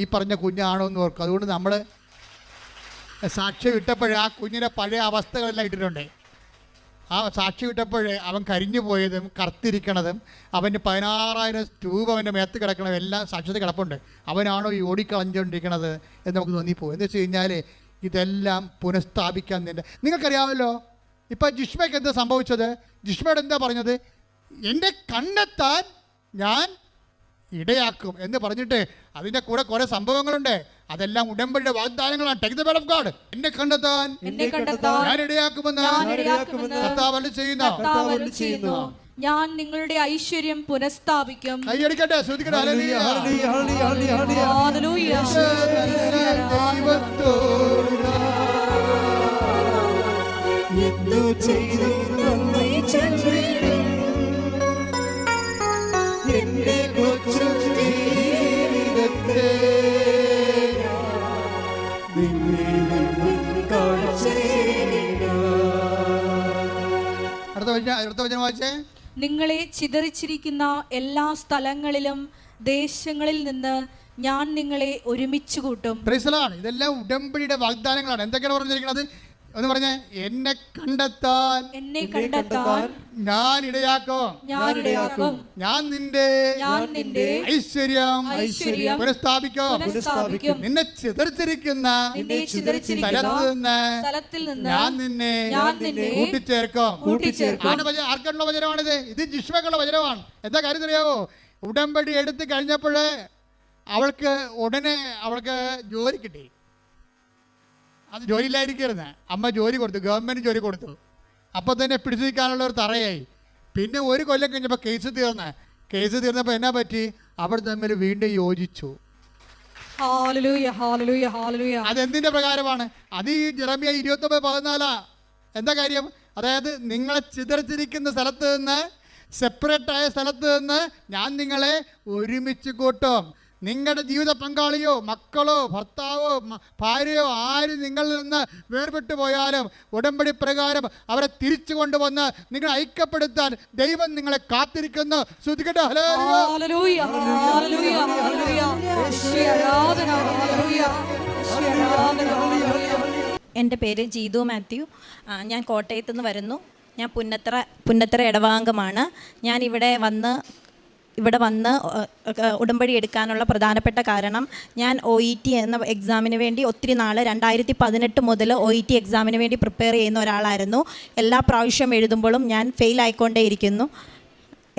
ഈ പറഞ്ഞ കുഞ്ഞാണോ എന്ന് ഓർക്കും. അതുകൊണ്ട് നമ്മൾ സാക്ഷ്യം വിട്ടപ്പോൾ ആ കുഞ്ഞിന്റെ പഴയ അവസ്ഥകളെല്ലാം ഇട്ടിട്ടുണ്ട്. ആ സാക്ഷി വിട്ടപ്പോൾ അവൻ കരിഞ്ഞു പോയതും കറുത്തിരിക്കണതും അവന് പതിനാറായിരം രൂപ അവന്റെ മേത്ത് കിടക്കണതും എല്ലാം സാക്ഷ്യത്തിൽ കിടപ്പുണ്ട്. അവനാണോ ഈ ഓടിക്കളഞ്ഞുകൊണ്ടിരിക്കണത് എന്ന് നമുക്ക് തോന്നിപ്പോകും. എന്ന് വെച്ച് കഴിഞ്ഞാൽ ഇതെല്ലാം പുനഃസ്ഥാപിക്കാൻ നിന്റെ നിങ്ങൾക്കറിയാമല്ലോ ഇപ്പം ജിഷ്മയ്ക്ക് എന്താ സംഭവിച്ചത്? ജിഷ്മയോട് എന്താ പറഞ്ഞത്? എന്റെ കണ്ടെത്താൻ ഞാൻ ഇടയാക്കും എന്ന് പറഞ്ഞിട്ട് അതിന്റെ കൂടെ കുറേ സംഭവങ്ങളുണ്ട്. അതെല്ലാം ഉടമ്പടിയുടെ വാഗ്ദാനങ്ങളാണ്. Take the bell of God എന്നെ കണ്ടെത്താൻ. എന്നെ കണ്ടെത്താൻ ഞാൻ ഇടയാക്കുമെന്ന് ഞാൻ ഇടയാക്കുമെന്ന് കർത്താവ് ചെയ്യുന്ന. കർത്താവ് ചെയ്യുന്നു. ഞാൻ നിങ്ങളുടെ ഐശ്വര്യം പുനഃസ്ഥാപിക്കും. കൈയടിക്കട്ടെ ശ്രദ്ധിക്കട്ടെ. Hallelujah hallelujah. ഹല്ലേലൂയ ഹല്ലേലൂയ ഹല്ലേലൂയ. അടുത്ത വചനം അടുത്ത വായിച്ചേ. നിങ്ങളെ ചിതറിച്ചിരിക്കുന്ന എല്ലാ സ്ഥലങ്ങളിലും ദേശങ്ങളിൽ നിന്ന് ഞാൻ നിങ്ങളെ ഒരുമിച്ച് കൂട്ടും. ഇതെല്ലാം ഉടമ്പടിയുടെ വാഗ്ദാനങ്ങളാണ്. എന്തൊക്കെയാണ് പറഞ്ഞിരിക്കുന്നത്? എന്ന് പറഞ്ഞേ എന്നെ കണ്ടെത്താൻ എന്നെ കണ്ടെത്താൻ ഞാൻ ഇടയാക്കും. ഞാൻ ഇടയാക്കും. ഞാൻ നിന്റെ ഞാൻ നിന്റെ ഐശ്വര്യം ഐശ്വര്യം പുനഃസ്ഥാപിക്കും. പുനഃസ്ഥാപിക്കും. നിന്നെ ചിതറിച്ചിരിക്കുന്ന നിന്നെ ചിതറിച്ചിരിക്കുന്ന സ്ഥലത്ത് നിന്ന് ഞാൻ നിന്നെ ഞാൻ നിന്നെ കൂട്ടിച്ചേർക്കും. കൂട്ടിച്ചേർക്കും. ആർക്കുള്ള വചനമാണിത്? ഇത് ജിഷ്മക്കുള്ള വചനമാണ്. എന്താ കാര്യം അറിയാവോ? ഉടമ്പടി എടുത്ത് കഴിഞ്ഞപ്പോഴേ അവൾക്ക് ഉടനെ അവൾക്ക് ജോലി കിട്ടി. അത് ജോലിയിലായിരിക്കരുന്ന് അമ്മ ജോലി കൊടുത്തു ഗവൺമെന്റ് ജോലി കൊടുത്തു. അപ്പോൾ തന്നെ പിടിച്ചു നിൽക്കാനുള്ള ഒരു തറയായി. പിന്നെ ഒരു കൊല്ലം കഴിഞ്ഞപ്പോൾ കേസ് തീർന്ന്. കേസ് തീർന്നപ്പോൾ എന്നാ പറ്റി? അവർ തമ്മിൽ വീണ്ടും യോജിച്ചു. അതെന്തിന്റെ പ്രകാരമാണ്? അത് ഈ ജെറമിയ ഇരുപത്തൊമ്പത് പതിനാലാ. എന്താ കാര്യം? അതായത് നിങ്ങളെ ചിതറിച്ചിരിക്കുന്ന സ്ഥലത്ത് നിന്ന് സെപ്പറേറ്റ് ആയ സ്ഥലത്ത് നിന്ന് ഞാൻ നിങ്ങളെ ഒരുമിച്ച് കൂട്ടും. നിങ്ങളുടെ ജീവിത പങ്കാളിയോ മക്കളോ ഭർത്താവോ ഭാര്യയോ ആര് നിങ്ങളിൽ നിന്ന് വേർപെട്ടു പോയാലും ഉടമ്പടി പ്രകാരം അവരെ തിരിച്ചു കൊണ്ടുവന്ന് നിങ്ങളെ ഐക്യപ്പെടുത്താൻ ദൈവം നിങ്ങളെ കാത്തിരിക്കുന്നു. ശ്രദ്ധിക്കട്ടെ എന്റെ പേര് ജീതു മാത്യു. ഞാൻ കോട്ടയത്ത് നിന്ന് വരുന്നു. ഞാൻ പുന്നത്ര പുന്നത്ര ഇടവാംഗമാണ്. ഞാൻ ഇവിടെ വന്ന് ഇവിടെ വന്ന് ഉടമ്പടി എടുക്കാനുള്ള പ്രധാനപ്പെട്ട കാരണം ഞാൻ ഒ ഇ ടി എന്ന എക്സാമിന് വേണ്ടി ഒത്തിരി നാൾ രണ്ടായിരത്തി പതിനെട്ട് മുതൽ ഒ ഇ ടി എക്സാമിന് വേണ്ടി പ്രിപ്പയർ ചെയ്യുന്ന ഒരാളായിരുന്നു. എല്ലാ പ്രാവശ്യം എഴുതുമ്പോഴും ഞാൻ ഫെയിൽ ആയിക്കൊണ്ടേയിരിക്കുന്നു.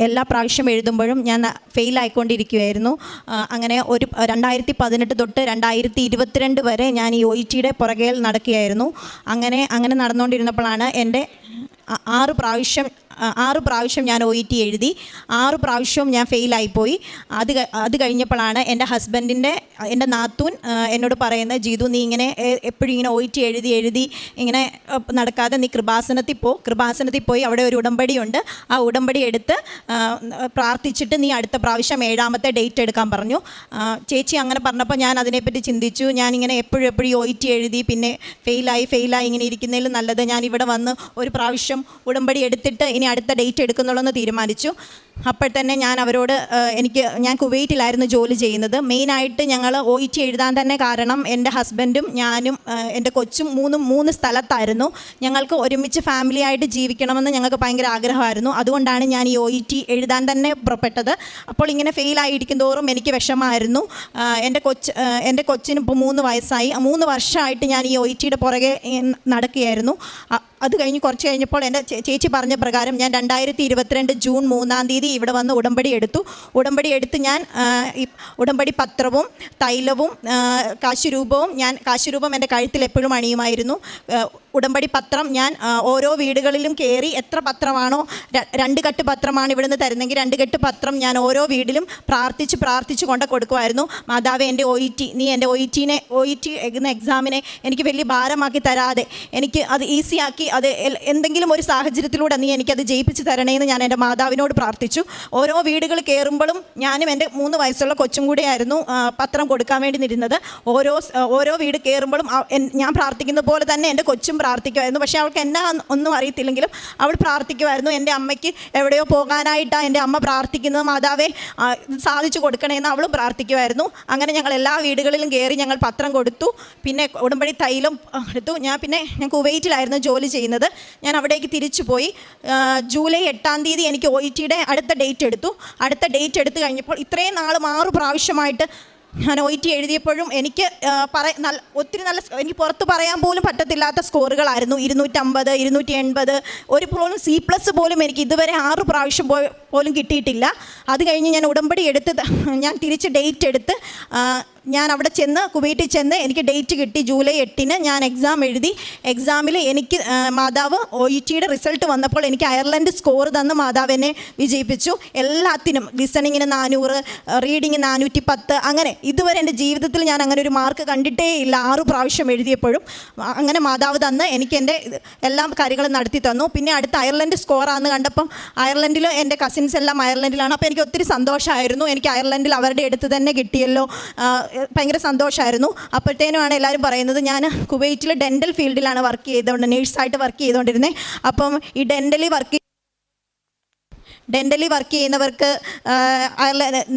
എല്ലാ പ്രാവശ്യം എഴുതുമ്പോഴും ഞാൻ ഫെയിൽ ആയിക്കൊണ്ടിരിക്കുകയായിരുന്നു. അങ്ങനെ ഒരു രണ്ടായിരത്തി പതിനെട്ട് തൊട്ട് രണ്ടായിരത്തി ഇരുപത്തിരണ്ട് വരെ ഞാൻ ഈ ഒ ഇ ടിയുടെ പുറകെ നടക്കുകയായിരുന്നു. അങ്ങനെ അങ്ങനെ നടന്നുകൊണ്ടിരുന്നപ്പോഴാണ് എന്റെ ആറ് പ്രാവശ്യം ആറ് പ്രാവശ്യം ഞാൻ ഒ ഇ ടി എഴുതി. ആറ് പ്രാവശ്യവും ഞാൻ ഫെയിലായിപ്പോയി അത് അത് കഴിഞ്ഞപ്പോഴാണ് എന്റെ ഹസ്ബൻഡിന്റെ എന്റെ നാത്തൂൻ എന്നോട് പറയുന്നത് ജീതു നീ ഇങ്ങനെ എപ്പോഴും ഇങ്ങനെ ഒ ഇ ടി എഴുതി എഴുതി ഇങ്ങനെ നടക്കാതെ നീ കൃപാസനത്തിൽ പോ. കൃപാസനത്തിൽ പോയി അവിടെ ഒരു ഉടമ്പടിയുണ്ട്. ആ ഉടമ്പടി എടുത്ത് പ്രാർത്ഥിച്ചിട്ട് നീ അടുത്ത പ്രാവശ്യം ഏഴാമത്തെ ഡേറ്റ് എടുക്കാൻ പറഞ്ഞു. ചേച്ചി അങ്ങനെ പറഞ്ഞപ്പോൾ ഞാൻ അതിനെപ്പറ്റി ചിന്തിച്ചു. ഞാനിങ്ങനെ എപ്പോഴും എപ്പോഴും ഒ ഇ ടി എഴുതി പിന്നെ ഫെയിലായി ഫെയിലായി ഇങ്ങനെ ഇരിക്കുന്നതിൽ നല്ലത്. ഞാൻ ഇവിടെ വന്ന് ഒരു പ്രാവശ്യം ഉടമ്പടി എടുത്തിട്ട് ഇനി അടുത്ത ഡേറ്റ് എടുക്കുന്നുള്ളൂ എന്ന് തീരുമാനിച്ചു. അപ്പോൾ തന്നെ ഞാൻ അവരോട് എനിക്ക് ഞാൻ കുവൈറ്റിലായിരുന്നു ജോലി ചെയ്യുന്നത്. മെയിനായിട്ട് ഞങ്ങൾ ഒ ഇ ടി എഴുതാൻ തന്നെ കാരണം എന്റെ ഹസ്ബൻഡും ഞാനും എന്റെ കൊച്ചും മൂന്നും മൂന്ന് സ്ഥലത്തായിരുന്നു. ഞങ്ങൾക്ക് ഒരുമിച്ച് ഫാമിലി ആയിട്ട് ജീവിക്കണമെന്ന് ഞങ്ങൾക്ക് ഭയങ്കര ആഗ്രഹമായിരുന്നു. അതുകൊണ്ടാണ് ഞാൻ ഈ ഒ ഇ ടി എഴുതാൻ തന്നെ പുറപ്പെട്ടത്. അപ്പോൾ ഇങ്ങനെ ഫെയിലായിരിക്കും തോറും എനിക്ക് വിഷമമായിരുന്നു. എന്റെ കൊച്ച് എന്റെ കൊച്ചിന് ഇപ്പോൾ മൂന്ന് വയസ്സായി. മൂന്ന് വർഷമായിട്ട് ഞാൻ ഈ ഒ ഇ ടിയുടെ പുറകെ നടക്കുകയായിരുന്നു. അത് കഴിഞ്ഞ് കുറച്ച് കഴിഞ്ഞപ്പോൾ എന്റെ ചേച്ചി പറഞ്ഞ പ്രകാരം ഞാൻ രണ്ടായിരത്തി ഇരുപത്തിരണ്ട് ജൂൺ മൂന്നാം തീയതി ഇവിടെ വന്ന് ഉടമ്പടി എടുത്തു. ഉടമ്പടി എടുത്ത് ഞാൻ ഉടമ്പടി പത്രവും തൈലവും കാശുരൂപവും ഞാൻ കാശുരൂപം എന്റെ കഴുത്തിൽ എപ്പോഴും അണിയുമായിരുന്നു. ഉടമ്പടി പത്രം ഞാൻ ഓരോ വീടുകളിലും കയറി എത്ര പത്രമാണോ രണ്ട് കെട്ട് പത്രമാണ് ഇവിടുന്ന് തരുന്നെങ്കിൽ രണ്ട് കെട്ട് പത്രം ഞാൻ ഓരോ വീട്ടിലും പ്രാർത്ഥിച്ച് പ്രാർത്ഥിച്ച് കൊണ്ട് കൊടുക്കുമായിരുന്നു. മാതാവ് എന്റെ ഒ ഇ ടി നീ എന്റെ ഒ ഇ ടീനെ ഒ ഇ ടി എന്ന എക്സാമിനെ എനിക്ക് വലിയ ഭാരമാക്കി തരാതെ എനിക്ക് അത് ഈസിയാക്കി അത് എന്തെങ്കിലും ഒരു സാഹചര്യത്തിലൂടെ നീ എനിക്കത് ജയിപ്പിച്ച് തരണേന്ന് ഞാൻ എന്റെ മാതാവിനോട് പ്രാർത്ഥിച്ചു. ഓരോ വീടുകൾ കയറുമ്പോഴും ഞാനും എന്റെ മൂന്ന് വയസ്സുള്ള കൊച്ചും കൂടെയായിരുന്നു പത്രം കൊടുക്കാൻ വേണ്ടി നിരുന്നത് ഓരോ ഓരോ വീട് കയറുമ്പോഴും ഞാൻ പ്രാർത്ഥിക്കുന്ന പോലെ തന്നെ എന്റെ കൊച്ചും പ്രാർത്ഥിക്കുമായിരുന്നു. പക്ഷേ അവൾക്ക് എന്നാ ഒന്നും അറിയത്തില്ലെങ്കിലും അവൾ പ്രാർത്ഥിക്കുമായിരുന്നു. എന്റെ അമ്മയ്ക്ക് എവിടെയോ പോകാനായിട്ടാണ് എന്റെ അമ്മ പ്രാർത്ഥിക്കുന്നത്. മാതാവെ സാധിച്ചു കൊടുക്കണേന്ന് അവളും പ്രാർത്ഥിക്കുമായിരുന്നു. അങ്ങനെ ഞങ്ങൾ എല്ലാ വീടുകളിലും കയറി ഞങ്ങൾ പത്രം കൊടുത്തു. പിന്നെ ഉടമ്പടി തൈലം എടുത്തു. ഞാൻ പിന്നെ ഞാൻ കുവൈറ്റിലായിരുന്നു ജോലി ചെയ്യുന്നത്. ഞാൻ അവിടേക്ക് തിരിച്ചു പോയി. ജൂലൈ എട്ടാം തീയതി എനിക്ക് ഒ ഇ ടിയുടെ അടുത്ത ഡേറ്റ് എടുത്തു. അടുത്ത ഡേറ്റ് എടുത്തു കഴിഞ്ഞപ്പോൾ ഇത്രയും നാളും ആറ് പ്രാവശ്യമായിട്ട് ഞാൻ ഒ ടി എഴുതിയപ്പോഴും എനിക്ക് പറ നല്ല ഒത്തിരി നല്ല എനിക്ക് പുറത്ത് പറയാൻ പോലും പറ്റത്തില്ലാത്ത സ്കോറുകളായിരുന്നു. ഇരുന്നൂറ്റമ്പത് ഇരുന്നൂറ്റി എൺപത് ഒരു പോലും സി പ്ലസ് പോലും എനിക്ക് ഇതുവരെ ആറ് പ്രാവശ്യം പോലും കിട്ടിയിട്ടില്ല. അത് കഴിഞ്ഞ് ഞാൻ ഉടമ്പടി എടുത്ത് ഞാൻ തിരിച്ച് ഡേറ്റ് എടുത്ത് ഞാൻ അവിടെ ചെന്ന് കുവൈറ്റിൽ ചെന്ന് എനിക്ക് ഡേറ്റ് കിട്ടി ജൂലൈ എട്ടിന്. ഞാൻ എക്സാം എഴുതി. എക്സാമിൽ എനിക്ക് മാതാവ് ഒ ഇ ടിയുടെ റിസൾട്ട് വന്നപ്പോൾ എനിക്ക് അയർലൻഡ് സ്കോർ തന്ന് മാതാവ് എന്നെ വിജയിപ്പിച്ചു. എല്ലാത്തിനും ലിസണിങ്ങിന് നാനൂറ് റീഡിങ് നാനൂറ്റി പത്ത് അങ്ങനെ ഇതുവരെ എന്റെ ജീവിതത്തിൽ ഞാൻ അങ്ങനെ ഒരു മാർക്ക് കണ്ടിട്ടേ ഇല്ല. ആറു പ്രാവശ്യം എഴുതിയപ്പോഴും. അങ്ങനെ മാതാവ് തന്ന് എനിക്ക് എന്റെ എല്ലാം കാര്യങ്ങളും നടത്തി തന്നു. പിന്നെ അടുത്ത അയർലൻഡ് സ്കോറാന്ന് കണ്ടപ്പം അയർലൻഡിൽ എന്റെ കസിൻസ് എല്ലാം അയർലൻഡിലാണ്. അപ്പോൾ എനിക്ക് ഒത്തിരി സന്തോഷമായിരുന്നു. എനിക്ക് അയർലൻഡിൽ അവരുടെ അടുത്ത് തന്നെ കിട്ടിയല്ലോ. ഭയങ്കര സന്തോഷമായിരുന്നു അപ്പോഴത്തേനുമാണ് എല്ലാവരും പറയുന്നത് ഞാൻ കുവൈറ്റിൽ ഡെന്റൽ ഫീൽഡിലാണ് വർക്ക് ചെയ്തുകൊണ്ട് നേഴ്സായിട്ട് വർക്ക് ചെയ്തുകൊണ്ടിരുന്നത് അപ്പം ഈ ഡെന്റലി വർക്ക് ഡെന്റലി വർക്ക് ചെയ്യുന്നവർക്ക്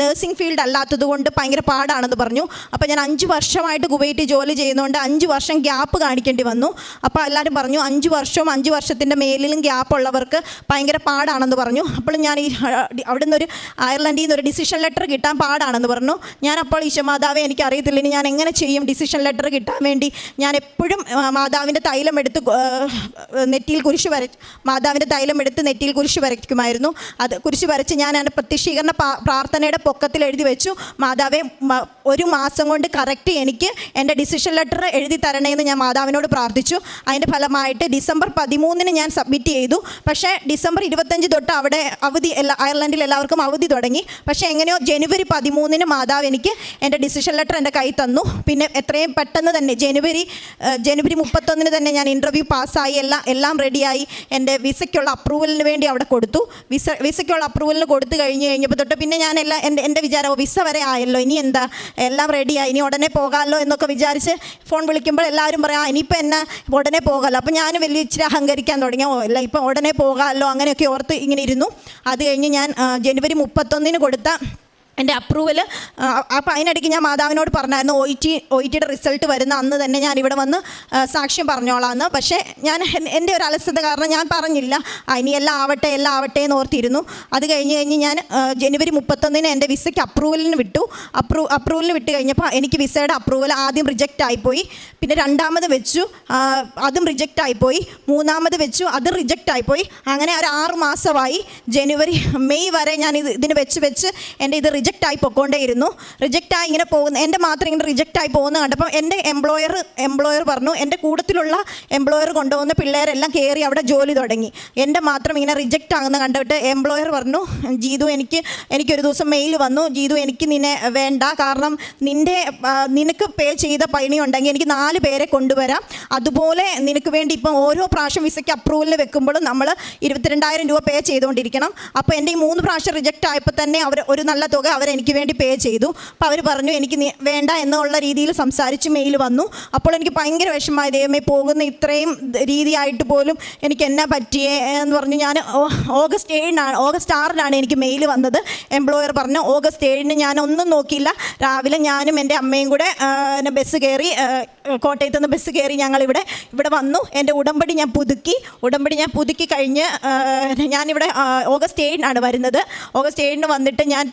നേഴ്സിംഗ് ഫീൽഡ് അല്ലാത്തത് കൊണ്ട് ഭയങ്കര പാടാണെന്ന് പറഞ്ഞു. അപ്പോൾ ഞാൻ അഞ്ച് വർഷമായിട്ട് കുവൈറ്റ് ജോലി ചെയ്യുന്നതുകൊണ്ട് അഞ്ച് വർഷം ഗ്യാപ്പ് കാണിക്കേണ്ടി വന്നു. അപ്പോൾ എല്ലാവരും പറഞ്ഞു അഞ്ച് വർഷവും അഞ്ച് വർഷത്തിന്റെ മേലിലും ഗ്യാപ്പ് ഉള്ളവർക്ക് ഭയങ്കര പാടാണെന്ന് പറഞ്ഞു. അപ്പോൾ ഞാൻ ഈ അവിടെ നിന്നൊരു അയർലൻഡിൽ നിന്ന് ഒരു ഡിസിഷൻ ലെറ്റർ കിട്ടാൻ പാടാണെന്ന് പറഞ്ഞു. ഞാൻ അപ്പോൾ ഈശോ മാതാവെ എനിക്ക് അറിയത്തില്ല. ഇനി ഞാൻ എങ്ങനെ ചെയ്യും ഡിസിഷൻ ലെറ്റർ കിട്ടാൻ വേണ്ടി? ഞാൻ എപ്പോഴും മാതാവിന്റെ തൈലം എടുത്ത് നെറ്റിയിൽ കുരിശ് വര മാതാവിന്റെ തൈലം എടുത്ത് നെറ്റിയിൽ കുരിശ് വരയ്ക്കുമായിരുന്നു. അത് കുരിശ് വരച്ച് ഞാൻ എന്റെ പ്രത്യക്ഷീകരണ പ്രാർത്ഥനയുടെ പൊക്കത്തിൽ എഴുതി വെച്ചു. മാതാവെ ഒരു മാസം കൊണ്ട് കറക്റ്റ് എനിക്ക് എന്റെ ഡിസിഷൻ ലെറ്റർ എഴുതി തരണേന്ന് ഞാൻ മാതാവിനോട് പ്രാർത്ഥിച്ചു. അതിന്റെ ഫലമായിട്ട് ഡിസംബർ പതിമൂന്നിന് ഞാൻ സബ്മിറ്റ് ചെയ്തു. പക്ഷേ ഡിസംബർ ഇരുപത്തഞ്ച് തൊട്ട് അവിടെ അവധി എല്ലാ അയർലൻഡിൽ എല്ലാവർക്കും അവധി തുടങ്ങി. പക്ഷേ എങ്ങനെയോ ജനുവരി പതിമൂന്നിന് മാതാവ് എനിക്ക് എന്റെ ഡിസിഷൻ ലെറ്റർ എന്റെ കൈ തന്നു. പിന്നെ എത്രയും പെട്ടെന്ന് തന്നെ ജനുവരി ജനുവരി മുപ്പത്തൊന്നിന് തന്നെ ഞാൻ ഇന്റർവ്യൂ പാസ്സായി എല്ലാം എല്ലാം റെഡിയായി എന്റെ വിസയ്ക്കുള്ള അപ്രൂവലിന് വേണ്ടി അവിടെ കൊടുത്തു. വിസ വിസയ്ക്കുള്ള അപ്രൂവലിന് കൊടുത്തു കഴിഞ്ഞ് കഴിഞ്ഞപ്പോൾ തൊട്ട് പിന്നെ ഞാൻ എല്ലാം എന്റെ എന്റെ വിചാരം വിസ വരെ ആയല്ലോ ഇനി എന്താ? എല്ലാം റെഡിയായി ഇനി ഉടനെ പോകാമല്ലോ എന്നൊക്കെ വിചാരിച്ച് ഫോൺ വിളിക്കുമ്പോൾ എല്ലാവരും പറയാം ഇനിയിപ്പോൾ എന്നെ? ഉടനെ പോകാമല്ലോ അപ്പോൾ ഞാൻ വലിയ ഇച്ചിരി അഹങ്കരിക്കാൻ തുടങ്ങി. ഓ അല്ല ഇപ്പോൾ ഉടനെ പോകാമല്ലോ അങ്ങനെയൊക്കെ ഓർത്ത് ഇങ്ങനെ ഇരുന്നു. അത് കഴിഞ്ഞ് ഞാൻ ജനുവരി മുപ്പത്തൊന്നിന് കൊടുത്ത എന്റെ അപ്രൂവൽ അപ്പോൾ അതിനിടയ്ക്ക് ഞാൻ മാതാവിനോട് പറഞ്ഞായിരുന്നു ഒ ടി ഒ ടിയുടെ റിസൾട്ട് വരുന്ന അന്ന് തന്നെ ഞാൻ ഇവിടെ വന്ന് സാക്ഷ്യം പറഞ്ഞോളാമെന്ന് പക്ഷേ ഞാൻ എൻ- എന്റെ ഒരു അലസത കാരണം ഞാൻ പറഞ്ഞില്ല. ഇനി എല്ലാം ആവട്ടെ എല്ലാം ആവട്ടെ എന്ന് ഓർത്തിരുന്നു. അത് കഴിഞ്ഞ് കഴിഞ്ഞ് ഞാൻ ജനുവരി മുപ്പത്തൊന്നിന് എന്റെ വിസയ്ക്ക് അപ്രൂവലിന് വിട്ടു. അപ്രൂ അപ്രൂവലിന് വിട്ട് കഴിഞ്ഞപ്പോൾ എനിക്ക് വിസയുടെ അപ്രൂവൽ ആദ്യം റിജക്റ്റ് ആയിപ്പോയി. പിന്നെ രണ്ടാമത് വെച്ചു അതും റിജക്റ്റ് ആയിപ്പോയി. മൂന്നാമത് വെച്ചു അതും റിജക്റ്റ് ആയിപ്പോയി. അങ്ങനെ ഒരു ആറ് മാസമായി ജനുവരി മെയ് വരെ ഞാൻ ഇത് ഇതിന് വെച്ച് വെച്ച് എന്റെ ഇത് റിജക്റ്റ് പൊക്കോണ്ടേയിരുന്നു റിജക്റ്റ് ആയി ഇങ്ങനെ പോകുന്ന എന്റെ മാത്രം ഇങ്ങനെ റിജക്റ്റ് ആയി പോകുന്ന കണ്ടപ്പം എന്റെ എംപ്ലോയർ എംപ്ലോയർ പറഞ്ഞു എന്റെ കൂട്ടത്തിലുള്ള എംപ്ലോയർ കൊണ്ടുപോകുന്ന പിള്ളേരെല്ലാം കയറി അവിടെ ജോലി തുടങ്ങി. എന്റെ മാത്രം ഇങ്ങനെ റിജക്റ്റ് ആകുന്ന കണ്ടിട്ട് എംപ്ലോയർ പറഞ്ഞു ജീതു എനിക്ക് എനിക്കൊരു ദിവസം മെയിൽ വന്നു. ജീതു എനിക്ക് നിന്നെ വേണ്ട. കാരണം നിന്റെ നിനക്ക് പേ ചെയ്ത പണി ഉണ്ടെങ്കിൽ എനിക്ക് നാല് പേരെ കൊണ്ടുവരാം. അതുപോലെ നിനക്ക് വേണ്ടി ഇപ്പം ഓരോ പ്രാവശ്യം വിസയ്ക്ക് അപ്രൂവലിന് വെക്കുമ്പോഴും നമ്മൾ ഇരുപത്തിരണ്ടായിരം രൂപ പേ ചെയ്തുകൊണ്ടിരിക്കണം. അപ്പോൾ എന്റെ ഈ മൂന്ന് പ്രാവശ്യം റിജക്റ്റ് ആയപ്പോൾ തന്നെ അവർ ഒരു നല്ല തുക അവരെനിക്ക് വേണ്ടി പേ ചെയ്തു. അപ്പോൾ അവർ പറഞ്ഞു എനിക്ക് വേണ്ട എന്നുള്ള രീതിയിൽ സംസാരിച്ച് മെയിൽ വന്നു. അപ്പോൾ എനിക്ക് ഭയങ്കര വിഷമമായി. ദൈവമേ പോകുന്ന ഇത്രയും രീതിയായിട്ട് പോലും എനിക്ക് എന്നാ പറ്റിയേ? എന്ന് പറഞ്ഞു. ഞാൻ ഓഗസ്റ്റ് ഏഴിനാണ് ഓഗസ്റ്റ് ആറിനാണ് എനിക്ക് മെയിൽ വന്നത്. എംപ്ലോയർ പറഞ്ഞു ഓഗസ്റ്റ് ഏഴിന് ഞാൻ ഒന്നും നോക്കിയില്ല. രാവിലെ ഞാനും എന്റെ അമ്മയും കൂടെ ബസ് കയറി കോട്ടയത്ത് നിന്ന് ബസ് കയറി ഞങ്ങളിവിടെ ഇവിടെ വന്നു. എന്റെ ഉടമ്പടി ഞാൻ പുതുക്കി. ഉടമ്പടി ഞാൻ പുതുക്കി കഴിഞ്ഞ് ഞാനിവിടെ ഓഗസ്റ്റ് ഏഴിനാണ് വരുന്നത്. ഓഗസ്റ്റ് ഏഴിന് വന്നിട്ട് ഞാൻ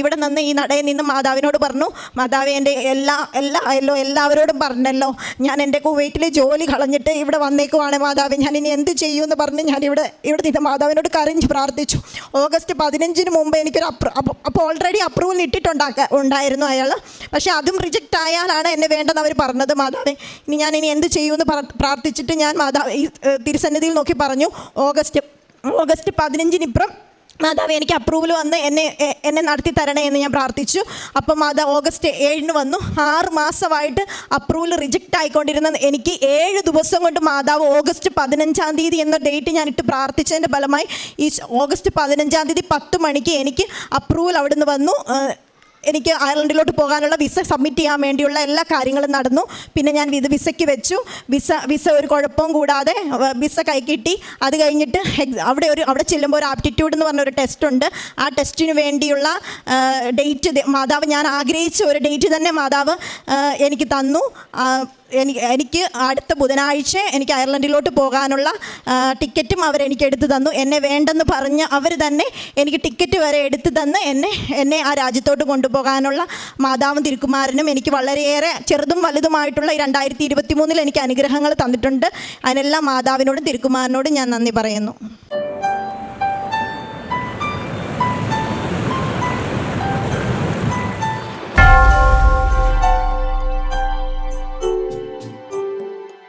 ഇവിടെ നിന്ന് ഈ നടയിൽ നിന്ന് മാതാവിനോട് പറഞ്ഞു മാതാവ് എന്റെ എല്ലാ എല്ലാ എല്ലോ എല്ലാവരോടും പറഞ്ഞല്ലോ. ഞാൻ എന്റെ കുവൈറ്റിലെ ജോലി കളഞ്ഞിട്ട് ഇവിടെ വന്നേക്കുവാണ് മാതാവ്. ഞാൻ ഇനി എന്ത് ചെയ്യൂ എന്ന് പറഞ്ഞ് ഞാൻ ഇവിടെ ഇവിടെ നിന്ന് മാതാവിനോട് കരഞ്ഞ് പ്രാർത്ഥിച്ചു. ഓഗസ്റ്റ് പതിനഞ്ചിന് മുമ്പ് എനിക്കൊരു അപ്രൂ അപ്പോൾ ഓൾറെഡി അപ്രൂവൽ ഇട്ടിട്ടുണ്ടാക്ക ഉണ്ടായിരുന്നു അയാൾ പക്ഷേ അതും റിജക്റ്റ് ആയാലാണ് എന്നെ വേണ്ടെന്ന് അവർ പറഞ്ഞത് മാതാവേ. ഇനി ഞാൻ ഇനി എന്ത് ചെയ്യൂ എന്ന് പ്രാർത്ഥിച്ചിട്ട് ഞാൻ മാതാവ് തിരുസന്നിധിയിൽ നോക്കി പറഞ്ഞു. ഓഗസ്റ്റ് ഓഗസ്റ്റ് പതിനഞ്ചിനിപ്പുറം മാതാവ് എനിക്ക് അപ്രൂവൽ വന്ന് എന്നെ എന്നെ നടത്തി തരണേ എന്ന് ഞാൻ പ്രാർത്ഥിച്ചു. അപ്പം മാതാവ് ഓഗസ്റ്റ് ഏഴിന് വന്നു. ആറ് മാസമായിട്ട് അപ്രൂവൽ റിജക്റ്റ് ആയിക്കൊണ്ടിരുന്ന എനിക്ക് ഏഴ് ദിവസം കൊണ്ട് മാതാവ് ഓഗസ്റ്റ് പതിനഞ്ചാം തീയതി എന്ന ഡേറ്റ് ഞാൻ ഇട്ട് പ്രാർത്ഥിച്ചതിന്റെ ഫലമായി ഈ ഓഗസ്റ്റ് പതിനഞ്ചാം തീയതി പത്ത് മണിക്ക് എനിക്ക് അപ്രൂവൽ അവിടുന്ന് വന്നു. എനിക്ക് അയർലൻഡിലോട്ട് പോകാനുള്ള വിസ സബ്മിറ്റ് ചെയ്യാൻ വേണ്ടിയുള്ള എല്ലാ കാര്യങ്ങളും നടന്നു. പിന്നെ ഞാൻ ഇത് വിസയ്ക്ക് വെച്ചു. വിസ വിസ ഒരു കുഴപ്പവും കൂടാതെ വിസ കൈ കിട്ടി. അത് കഴിഞ്ഞിട്ട് അവിടെ ഒരു അവിടെ ചെല്ലുമ്പോൾ ഒരു ആപ്റ്റിറ്റ്യൂഡ് എന്ന് പറഞ്ഞൊരു ടെസ്റ്റ് ഉണ്ട്. ആ ടെസ്റ്റിന് വേണ്ടിയുള്ള ഡേറ്റ് മാതാവ് ഞാൻ ആഗ്രഹിച്ച ഒരു ഡേറ്റ് തന്നെ മാതാവ് എനിക്ക് തന്നു. എനിക്ക് എനിക്ക് അടുത്ത ബുധനാഴ്ച എനിക്ക് അയർലൻഡിലോട്ട് പോകാനുള്ള ടിക്കറ്റും അവരെനിക്ക് എടുത്തു തന്നു. എന്നെ വേണ്ടെന്ന് പറഞ്ഞ് അവർ തന്നെ എനിക്ക് ടിക്കറ്റ് വരെ എടുത്തു തന്ന് എന്നെ എന്നെ ആ രാജ്യത്തോട്ട് കൊണ്ടുപോകാനുള്ള മാതാവും തിരുക്കുമാരനും എനിക്ക് വളരെയേറെ ചെറുതും വലുതുമായിട്ടുള്ള ഈ രണ്ടായിരത്തി ഇരുപത്തി മൂന്നിൽ എനിക്ക് അനുഗ്രഹങ്ങൾ തന്നിട്ടുണ്ട്. അതിനെല്ലാം മാതാവിനോടും തിരുക്കുമാരനോടും ഞാൻ നന്ദി പറയുന്നു.